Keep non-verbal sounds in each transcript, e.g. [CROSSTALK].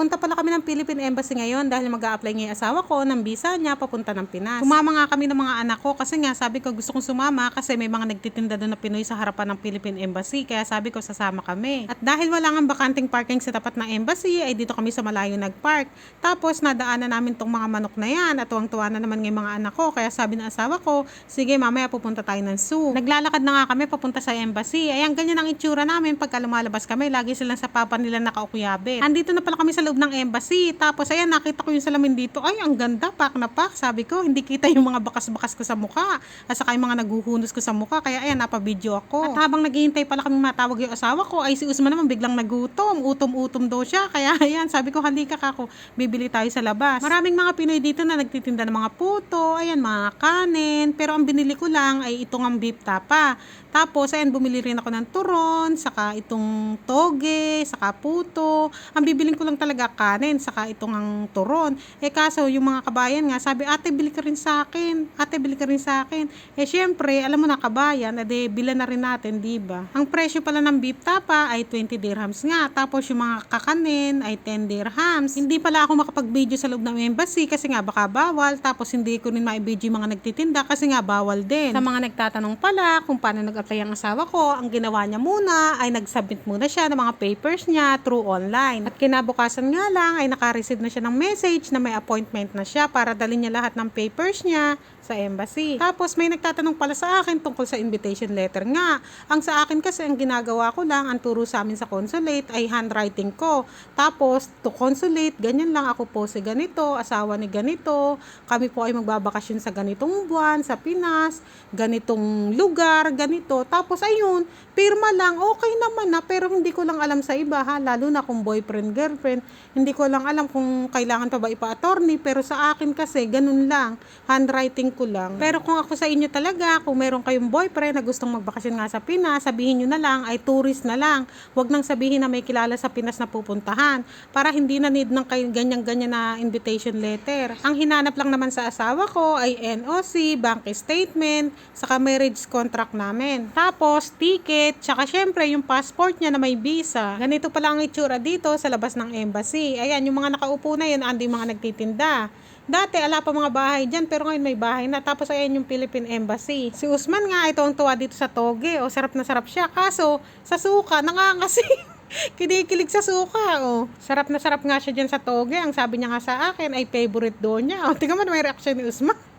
Punta pala kami ng Philippine Embassy ngayon dahil mag apply yung asawa ko ng visa niya papunta ng Pinas. Sumama nga kami ng mga anak ko kasi nga sabi ko gusto kong sumama kasi may mga nagtitinda doon na Pinoy sa harapan ng Philippine Embassy kaya sabi ko sasama kami. At dahil wala nga bakanting parking sa tapat ng embassy ay dito kami sa malayo nagpark. Tapos nadaanan namin tong mga manok na yan at tuwang-tuwa na naman ng mga anak ko kaya sabi ng asawa ko sige mamaya pupunta tayo ng zoo. Naglalakad na nga kami papunta sa embassy. Ayan ganyan ang itsura namin pagka lumalabas kami lagi silang sa papa nila nakaukuyabe. Andito na pala kami sa loob ng embassy. Tapos ayan, nakita ko yung salamin dito. Ay, ang ganda, pak na pak. Sabi ko, hindi kita yung mga bakas-bakas ko sa mukha. At saka yung mga naguhunos ko sa mukha. Kaya ayan, napabidyo ako. At habang naghihintay pala kami matawag yung asawa ko, ay si Usman naman biglang nagutom. Utom-utom daw siya. [LAUGHS] Kaya ayan, sabi ko, halika ka ako. Bibili tayo sa labas. Maraming mga Pinoy dito na nagtitinda ng mga puto, ayan, mga kanin. Pero ang binili ko lang ay itong ang beef tapa. Tapos, ayan, bumili rin ako ng turon, saka itong toge, saka puto. Ang bibiling ko lang talaga kanin, saka itong ang turon. Eh kaso, yung mga kabayan nga, sabi, ate, bili ka rin sa akin. Ate, bili ka rin sa akin. Eh syempre, alam mo na kabayan, ade, bila na rin natin, di ba? Ang presyo pala ng beef tapa ay 20 dirhams nga. Tapos yung mga kakanin ay 10 dirhams. Hindi pala ako makapag-video sa loob ng embassy kasi nga baka bawal. Tapos hindi ko rin ma-video mga nagtitinda kasi nga bawal din. Sa mga nagtatanong pala kung paano nag-apply ang asawa ko, ang ginawa niya muna ay nag-submit muna siya ng mga papers niya through online. At kinabukasan nga lang ay naka-receive na siya ng message na may appointment na siya para dalhin niya lahat ng papers niya sa embassy. Tapos may nagtatanong pala sa akin tungkol sa invitation letter nga. Ang sa akin kasi ang ginagawa ko lang, ang turo sa amin sa consulate ay handwriting ko. Tapos to consulate, ganyan lang ako po si ganito, asawa ni ganito. Kami po ay magbabakasyon sa ganitong buwan sa Pinas, ganitong lugar, ganito. Tapos ayun, pirma lang, okay naman na, pero hindi ko lang alam sa iba ha, lalo na kung boyfriend, girlfriend, hindi ko lang alam kung kailangan pa ba ipa-attorney, pero sa akin kasi, ganun lang, handwriting ko lang. Pero kung ako sa inyo talaga, kung meron kayong boyfriend na gustong magbakasyon nga sa Pinas, sabihin nyo na lang, ay tourist na lang. Huwag nang sabihin na may kilala sa Pinas na pupuntahan, para hindi na need ng ganyan-ganyan na invitation letter. Ang hinanap lang naman sa asawa ko ay NOC, bank statement, saka marriage contract namin. Tapos, ticket, tsaka syempre yung passport niya na may visa. Ganito pala ang itsura dito sa labas ng embassy. Ayan, yung mga nakaupo na yun, andi mga nagtitinda. Dati, ala pa mga bahay dyan, pero ngayon may bahay na. Tapos, ayan yung Philippine Embassy. Si Usman nga, ito ang tuwa dito sa Toge. O, sarap na sarap siya. Kaso, sa suka, nangangasi. [LAUGHS] Kinikilig sa suka, oh. Sarap na sarap nga siya dyan sa Toge. Ang sabi niya nga sa akin ay favorite doon niya. O, tingnan mo may reaction ni Usman.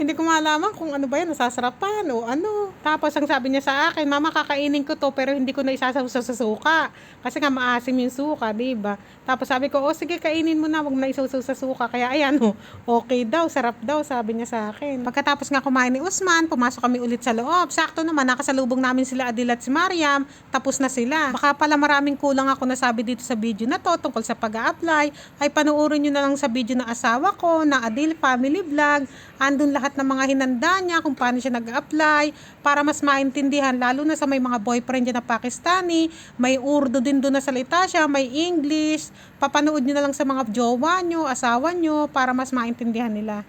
Hindi ko malaman kung ano ba yan, nasasarapan o ano. Tapos ang sabi niya sa akin, mama kakainin ko to pero hindi ko na isasawsaw sa suka. Kasi nga maasim yung suka, di ba? Tapos sabi ko, oh sige kainin mo na, wag na isawsaw sa suka. Kaya ayan oh, okay daw, sarap daw, sabi niya sa akin. Pagkatapos nga kumain ni Usman, pumasok kami ulit sa loob. Sakto naman, nakasalubong namin sila Adil at si Mariam, tapos na sila. Baka pala maraming kulang ako nasabi dito sa video na to tungkol sa pag apply ay panuorin nyo na lang sa video ng asawa ko, na Adil Family Vlog. Andun lahat ng mga hinanda niya, kung paano siya nag-apply, para mas maintindihan, lalo na sa may mga boyfriend niya na Pakistani, may Urdu din doon na salita siya, may English, papanood nyo na lang sa mga jowa nyo, asawa nyo, para mas maintindihan nila.